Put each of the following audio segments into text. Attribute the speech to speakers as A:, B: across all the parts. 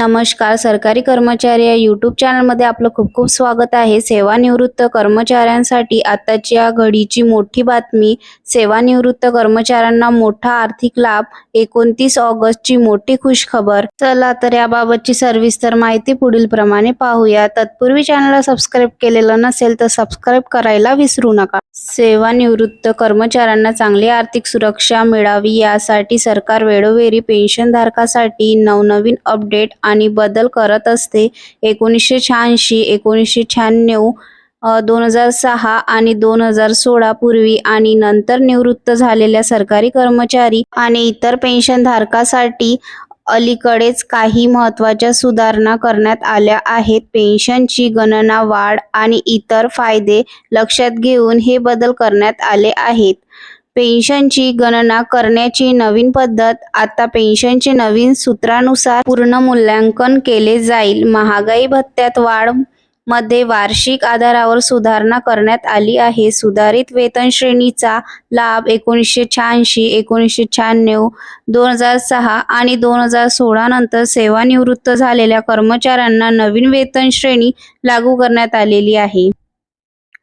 A: नमस्कार सरकारी कर्मचारी या यूट्यूब चॅनलमध्ये आपलं खूप खूप स्वागत आहे. सेवानिवृत्त कर्मचाऱ्यांसाठी आताच्या घडीची मोठी बातमी सेवानिवृत्त कर्मचाऱ्यांना मोठा आर्थिक लाभ एकोणतीस ऑगस्टची मोठी खुशखबर चला तर याबाबतची सविस्तर माहिती पुढील प्रमाणे पाहूया. तत्पूर्वी चॅनलला सबस्क्राईब केलेलं नसेल तर सबस्क्राईब करायला विसरू नका. सेवानिवृत्त कर्मचाऱ्यांना चांगली आर्थिक सुरक्षा मिळावी यासाठी सरकार वेळोवेळी पेन्शनधारकासाठी नवनवीन अपडेट आणि बदल करत असते. एकोणीसशे शहाऐंशी एकोणीसशे शहाण्णव दोन हजार सहा आणि दोन हजार सोळा पूर्वी आणि नंतर निवृत्त झालेल्या सरकारी कर्मचारी आणि इतर पेन्शनधारकासाठी अलीकडेच काही महत्त्वाच्या सुधारणा करण्यात आल्या आहेत. पेन्शनची गणना वाढ आणि इतर फायदे लक्षात घेऊन हे बदल करण्यात आले आहेत. पेन्शनची गणना करण्याची नवीन पद्धत आता पेन्शनचे नवीन सूत्रानुसार पूर्ण मूल्यांकन केले जाईल. महागाई भत्त्यात वाढमध्ये वार्षिक आधारावर सुधारणा करण्यात आली आहे. सुधारित वेतन श्रेणीचा लाभ एकोणीसशे शहाऐंशी एकोणीसशे शहाण्णव दोन हजार सहा आणि दोन हजार सोळा नंतर सेवानिवृत्त झालेल्या कर्मचाऱ्यांना नवीन वेतन श्रेणी लागू करण्यात आलेली आहे.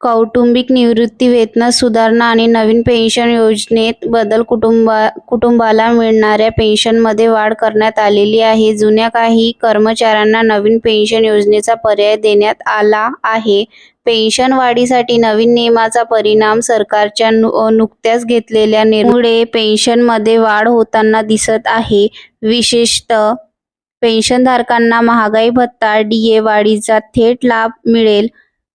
A: कौटुंबिक निवृत्ती वेतनात सुधारणा आणि नवीन पेन्शन योजनेत बदल कुटुंबा कुटुंबाला मिळणाऱ्या पेन्शनमध्ये वाढ करण्यात आलेली आहे. जुन्या काही कर्मचाऱ्यांना नवीन पेन्शन योजनेचा पर्याय देण्यात आला आहे. पेन्शन वाढीसाठी नवीन नियमाचा परिणाम सरकारच्या नु नुकत्याच घेतलेल्या निर्णयामुळे पेन्शनमध्ये वाढ होताना दिसत आहे. विशेषतः पेन्शनधारकांना महागाई भत्ता डी ए वाढीचा थेट लाभ मिळेल.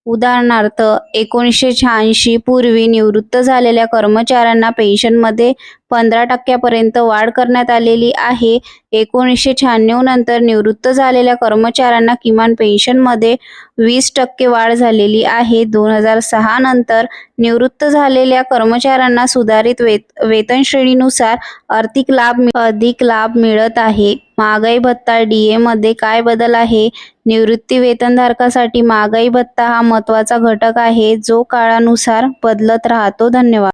A: उदाहरणार्थ एकोणीसशे शहाऐंशी पूर्वी निवृत्त झालेल्या कर्मचाऱ्यांना पेन्शनमध्ये पंधरा टक्क्यापर्यंत वाढ करण्यात आलेली आहे. एकोणीसशे शहाण्णव नंतर निवृत्त झालेल्या कर्मचाऱ्यांना किमान पेन्शनमध्ये वीस टक्के वाढ झालेली आहे. दोन हजार सहा नंतर निवृत्त झालेल्या कर्मचाऱ्यांना सुधारित वेत वेतन श्रेणीनुसार आर्थिक लाभ अधिक लाभ मिळत आहे. महागाई भत्ता डी मध्ये काय बदल आहे? निवृत्ती वेतनधारकासाठी महागाई भत्ता हा महत्त्वाचा घटक आहे. जो काळानुसार बदलत राहतो. धन्यवाद.